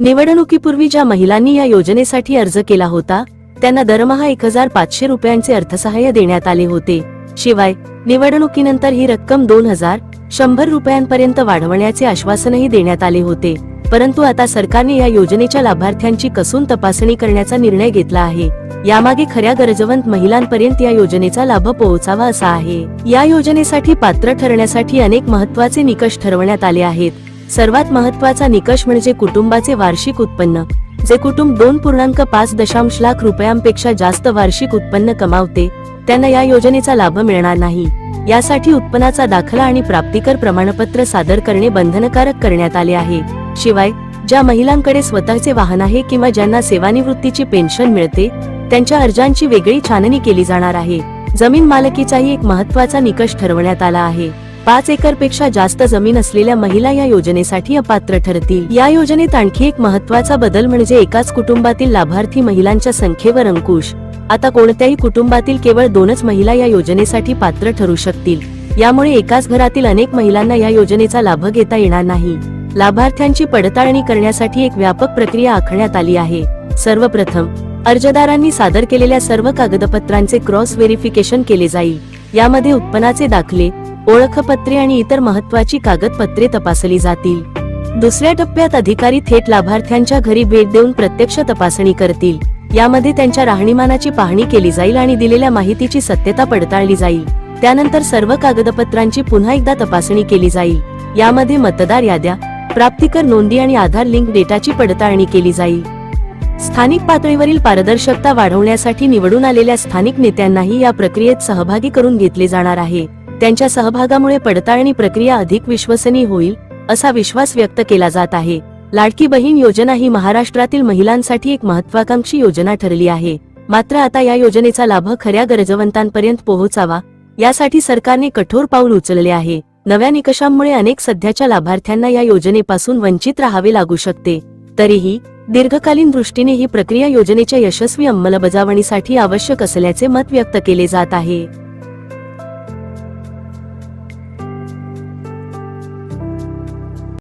निवडणुकीपूर्वी ज्या महिलांनी या योजनेसाठी अर्ज केला होता त्यांना दरमहा एक हजार पाचशे रुपयांचे अर्थसहाय्य देण्यात आले होते. शिवाय निवडणुकीनंतर ही रक्कम दोन हजार शंभर रुपयांपर्यंत वाढवण्याचे आश्वासनही देण्यात आले होते. परंतु आता सरकारने या योजनेच्या लाभार्थ्यांची कसून तपासणी करण्याचा निर्णय घेतला आहे. यामागे खऱ्या गरजवंत महिलांपर्यंत या योजनेचा लाभ पोहोचावा असा आहे. या योजनेसाठी पात्र ठरण्यासाठी अनेक महत्त्वाचे निकष ठरवण्यात आले आहेत. सर्वात महत्त्वाचा निकष म्हणजे कुटुंबाचे वार्षिक उत्पन्न जे कुटुंब दोन पूर्णांक पाच दशांश लाख रुपयांपेक्षा जास्त वार्षिक उत्पन्न कमावते त्यांना या योजनेचा लाभ मिळणार नाही. यासाठी उत्पन्नाचा दाखला आणि प्राप्तिकर प्रमाणपत्र सादर करणे बंधनकारक करण्यात आले आहे. शिवाय ज्या महिलांकडे स्वतःचे वाहन आहे किंवा ज्यांना सेवानिवृत्तीची पेन्शन मिळते त्यांच्या अर्जांची वेगळी छाननी केली जाणार आहे. जमीन मालकीचाही एक महत्त्वाचा निकष ठरवण्यात आला आहे. पाच एकरपेक्षा जास्त जमीन असलेल्या महिला या योजनेसाठी अपात्र ठरतील. या योजनेत आणखी एक महत्त्वाचा बदल म्हणजे एकाच कुटुंबातील लाभार्थी महिलांच्या संख्येवर अंकुश. आता कोणत्याही कुटुंबातील केवळ दोनच महिला या योजनेसाठी पात्र ठरू शकतील. यामुळे एकाच घरातील अनेक महिलांना या योजनेचा लाभ घेता येणार नाही. लाभार्थ्यांची पडताळणी करण्यासाठी एक व्यापक प्रक्रिया आखण्यात आली आहे. सर्वप्रथम अर्जदारांनी सादर केलेल्या सर्व कागदपत्रांचे क्रॉस व्हेरिफिकेशन केले जाईल. यामध्ये उत्पन्नाचे दाखले ओळखपत्रे आणि इतर महत्वाची कागदपत्रे तपासली जातील. दुसऱ्या टप्प्यात अधिकारी थेट लाभार्थ्यांच्या घरी भेट देऊन प्रत्यक्ष तपासणी करतील. यामध्ये त्यांच्या राहणीमानाची पाहणी केली जाईल आणि दिलेल्या माहितीची सत्यता पडताळली जाईल. त्यानंतर सर्व कागदपत्रांची पुन्हा एकदा तपासणी केली जाईल. यामध्ये मतदार याद्या प्राप्तिकर नोंदी आणि आधार लिंक डेटाची पडताळणी केली जाईल. स्थानिक पातळीवरील पारदर्शकता वाढवण्यासाठी निवडून आलेल्या स्थानिक नेत्यांनाही या प्रक्रियेत सहभागी करून घेतले जाणार आहे. त्यांच्या सहभागामुळे पडताळणी प्रक्रिया अधिक विश्वसनीय होईल असा विश्वास व्यक्त केला जात आहे. लाडकी बहीण योजना ही महाराष्ट्रातील महिलांसाठी एक महत्वाकांक्षी योजना ठरली आहे. मात्र आता या योजनेचा लाभ खऱ्या गरजवंतांपर्यंत पोहोचावा यासाठी सरकारने कठोर पाऊल उचलले आहे. नव्या निकषांमुळे अनेक सध्याच्या लाभार्थ्यांना या योजनेपासून वंचित राहावे लागू शकते. तरीही दीर्घकालीन दृष्टीने ही प्रक्रिया योजनेच्या यशस्वी अंमलबजावणीसाठी आवश्यक असल्याचे मत व्यक्त केले जात आहे.